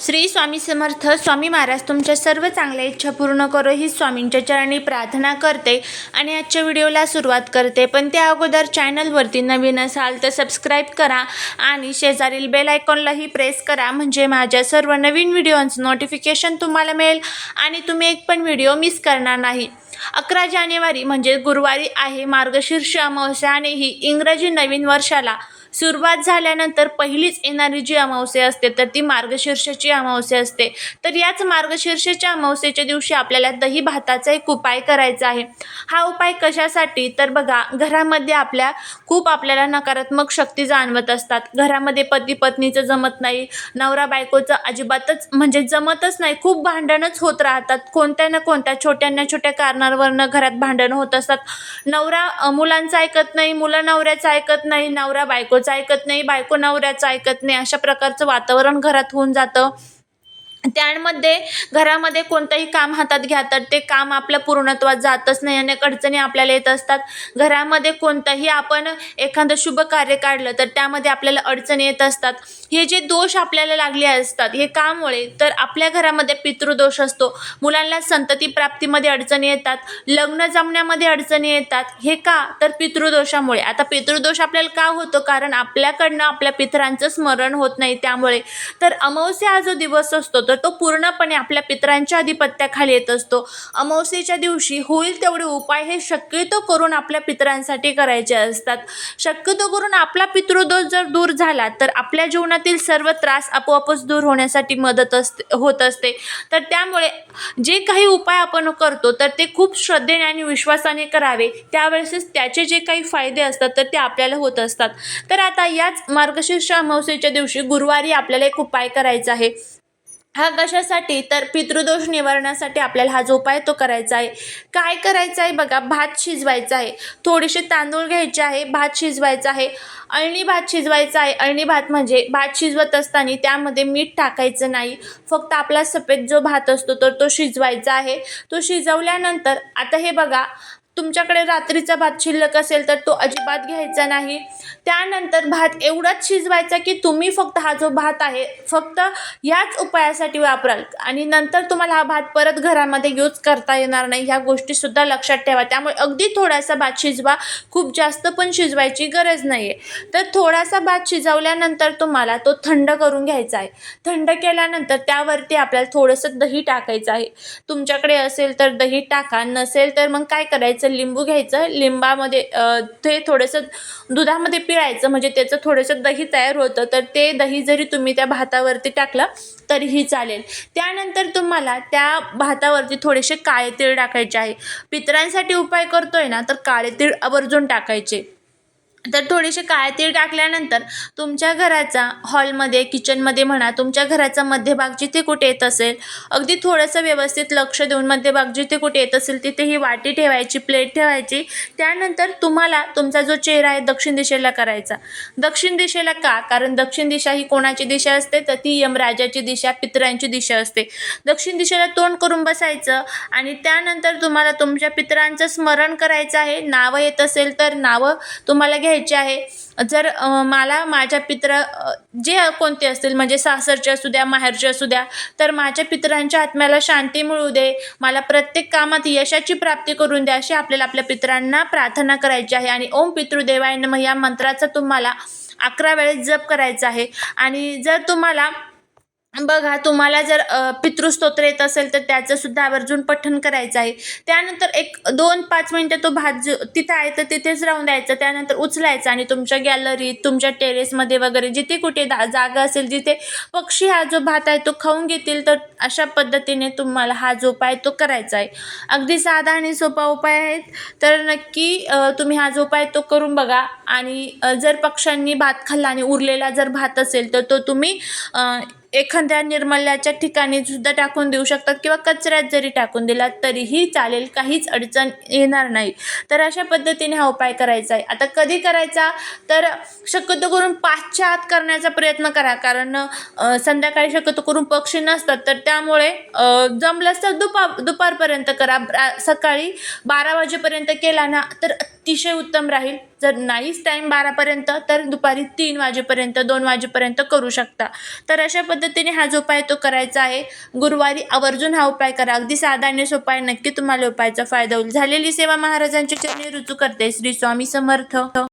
श्री स्वामी समर्थ स्वामी महाराज तुमच्या सर्व चांगल्या इच्छा पूर्ण करो ही स्वामींच्या चरणी प्रार्थना करते आणि आजच्या व्हिडिओला सुरुवात करते. पण त्या अगोदर चॅनलवरती नवीन असाल तर सबस्क्राईब करा आणि शेजारील बेल आयकॉनलाही प्रेस करा. म्हणजे माझ्या सर्व नवीन व्हिडिओचं नोटिफिकेशन तुम्हाला मिळेल आणि तुम्ही एक पण व्हिडिओ मिस करणार नाही. अकरा जानेवारी म्हणजे गुरुवारी आहे मार्गशीर्ष अमावस्या आणि ही इंग्रजी नवीन वर्षाला. सुरुवात झाल्यानंतर पहिलीच येणारी जी अमावस्या असते तर ती मार्गशीर्षाची अमावस्या असते. तर याच मार्गशीर्षाच्या अमावस्येच्या दिवशी आपल्याला दही भाताचा एक उपाय करायचा आहे. हा उपाय कशासाठी? तर बघा घरामध्ये आपल्या खूप आपल्याला नकारात्मक शक्ती जाणवत असतात. घरामध्ये पती पत्नीचं जमत नाही नवरा बायकोचं अजिबातच म्हणजे जमतच नाही खूप भांडणच होत राहतात. कोणत्या ना कोणत्या छोट्या ना छोट्या कारणावरनं घरात भांडणं होत असतात. नवरा मुलांचं ऐकत नाही मुलं नवऱ्याचं ऐकत नाही नवरा बायको बायकोचं ऐकत नाही बायको नवऱ्याचं ऐकत नाही अशा प्रकारचं वातावरण घरात होऊन जातं. त्यामध्ये घरामध्ये कोणतंही काम हातात घ्या तर ते काम आपलं पूर्णत्वात जातच नाही. अनेक अडचणी आपल्याला येत असतात. घरामध्ये कोणतंही आपण एखादं शुभ कार्य काढलं तर त्यामध्ये आपल्याला अडचणी येत असतात. हे जे दोष आपल्याला लागले असतात हे कामुळे तर आपल्या घरामध्ये पितृदोष असतो. मुलांना संतती प्राप्तीमध्ये अडचणी येतात. लग्न जमण्यामध्ये अडचणी येतात. हे का? तर पितृदोषामुळे. आता पितृदोष आपल्याला का होतो? कारण आपल्याकडनं आपल्या पितरांचं स्मरण होत नाही त्यामुळे. तर अमावस्या हा जो दिवस असतो तर तो पूर्णपणे आपल्या पितरांच्या अधिपत्याखाली येत असतो. अमावस्येच्या दिवशी होईल तेवढे उपाय हे शक्यतो करून आपल्या पितरांसाठी करायचे असतात. शक्यतो करून आपला पितृदोष जर दूर झाला तर आपल्या जीवनातील सर्व त्रास आपोआपच दूर होण्यासाठी मदत असते होत असते. तर त्यामुळे जे काही उपाय आपण करतो तर ते खूप श्रद्धेने आणि विश्वासाने करावे. त्यावेळेसच त्याचे जे काही फायदे असतात तर ते आपल्याला होत असतात. तर आता याच मार्गशीर्ष अमावस्येच्या दिवशी गुरुवारी आपल्याला एक उपाय करायचा आहे. हा कशासाठी? तर पितृदोष निवारण्यासाठी आपल्याला हा जो उपाय तो करायचा आहे. काय करायचं आहे बघा? भात शिजवायचा आहे. थोडेसे तांदूळ घ्यायचे आहे. भात शिजवायचा आहे. अळणी भात शिजवायचा आहे. अळणी भात म्हणजे भात शिजवत असताना त्यामध्ये मीठ टाकायचं नाही. फक्त आपला सफेद जो भात असतो तर तो शिजवायचा आहे. तो शिजवल्यानंतर आता हे बघा तुमच्याकडे रात्रीचा भात शिल्लक असेल तर तो अजिबात घ्यायचा नाही. त्यानंतर भात एवढाच शिजवायचा की तुम्ही फक्त हा जो भात आहे फक्त ह्याच उपायासाठी वापराल. आणि नंतर तुम्हाला हा भात परत घरामध्ये यूज करता येणार नाही. ह्या गोष्टीसुद्धा लक्षात ठेवा. त्यामुळे अगदी थोडासा भात शिजवा. खूप जास्त पण शिजवायची गरज नाही आहे तर थोडासा भात शिजवल्यानंतर तुम्हाला तो थंड करून घ्यायचा आहे. थंड केल्यानंतर त्यावरती आपल्याला थोडंसं दही टाकायचं आहे. तुमच्याकडे असेल तर दही टाका. नसेल तर मग काय करायचं? लिंबू घ्यायचं. लिंबामध्ये ते थोडंसं दुधामध्ये पिळायचं. म्हणजे त्याचं थोडंसं दही तयार होतं. तर ते दही जरी तुम्ही त्या भातावरती टाकलं तरीही चालेल. त्यानंतर तुम्हाला त्या भातावरती थोडेसे काळे तीळ टाकायचे आहे. पितरांसाठी उपाय करतोय ना तर काळे तीळ आवर्जून टाकायचे. तर थोडेसे काळे तीळ टाकल्यानंतर तुमच्या घराचा हॉलमध्ये किचनमध्ये म्हणा तुमच्या घराचा मध्यभाग जिथे कुठे येत असेल अगदी थोडंसं व्यवस्थित लक्ष देऊन मध्यभाग जिथे कुठे येत असेल तिथे ही वाटी ठेवायची प्लेट ठेवायची. त्यानंतर तुम्हाला तुमचा जो चेहरा आहे दक्षिण दिशेला करायचा. दक्षिण दिशेला का? कारण दक्षिण दिशा ही कोणाची दिशा असते? तर ती यमराजाची दिशा पितरांची दिशा असते. दक्षिण दिशेला तोंड करून बसायचं आणि त्यानंतर तुम्हाला तुमच्या पितरांचं स्मरण करायचं आहे. नावं येत असेल तर नावं तुम्हाला घ्यायचे आहे. जर मला माझ्या पित्र जे कोणते असतील म्हणजे सासरचे असू द्या माहेरचे असू द्या तर माझ्या पितरांच्या आत्म्याला शांती मिळू दे. मला प्रत्येक कामात यशाची प्राप्ती करून द्या अशी आपल्याला आपल्या पितरांना प्रार्थना करायची आहे. आणि ओम पितृदेवाय नमः या मंत्राचा तुम्हाला अकरा वेळेस जप करायचा आहे. आणि जर तुम्हाला बघा तुम्हाला जर पितृस्तोत्र येत असेल तर त्याचं सुद्धा आवर्जून पठण करायचं आहे. त्यानंतर एक दोन पाच मिनटं तो भात जो तिथं आहे तर तिथेच राहून द्यायचं. त्यानंतर उचलायचा आणि तुमच्या गॅलरीत तुमच्या टेरेसमध्ये वगैरे जिथे कुठे दा जागा असेल जिथे पक्षी हा जो भात आहे तो खाऊन घेतील तर अशा पद्धतीने तुम्हाला हा जो उपाय तो करायचा आहे. अगदी साधा आणि सोपा उपाय आहेत तर नक्की तुम्ही हा जो उपाय तो करून बघा आणि जर पक्ष्यांनी भात खाल्ला आणि उरलेला जर भात असेल तर तो तुम्ही एखाद्या निर्मल्याच्या ठिकाणी सुद्धा टाकून देऊ शकतात किंवा कचऱ्यात जरी टाकून दिला तरीही चालेल काहीच अडचण येणार नाही. तर अशा पद्धतीने हा उपाय करायचा आहे. आता कधी करायचा? तर शक्यतो करून पाचच्या आत करण्याचा प्रयत्न करा. कारण संध्याकाळी शक्यतो करून पक्षी नसतात तर त्यामुळे जमलंच तर दुपार दुपारपर्यंत करा. सकाळी बारा वाजेपर्यंत केला ना तर अतिशय उत्तम राहील. जर नाहीच टाईम बारापर्यंत तर दुपारी तीन वाजेपर्यंत दोन वाजेपर्यंत करू शकता. तर अशा पद्धती पद्धतीने हा जो उपाय तो करायचा आहे. गुरुवारी आवर्जून हा उपाय करा. अगदी साधा आणि सोपा आहे. नक्की तुम्हाला उपायाचा फायदा होईल. झालेली सेवा महाराजांची चरणी रुजू करते. श्री स्वामी समर्थ.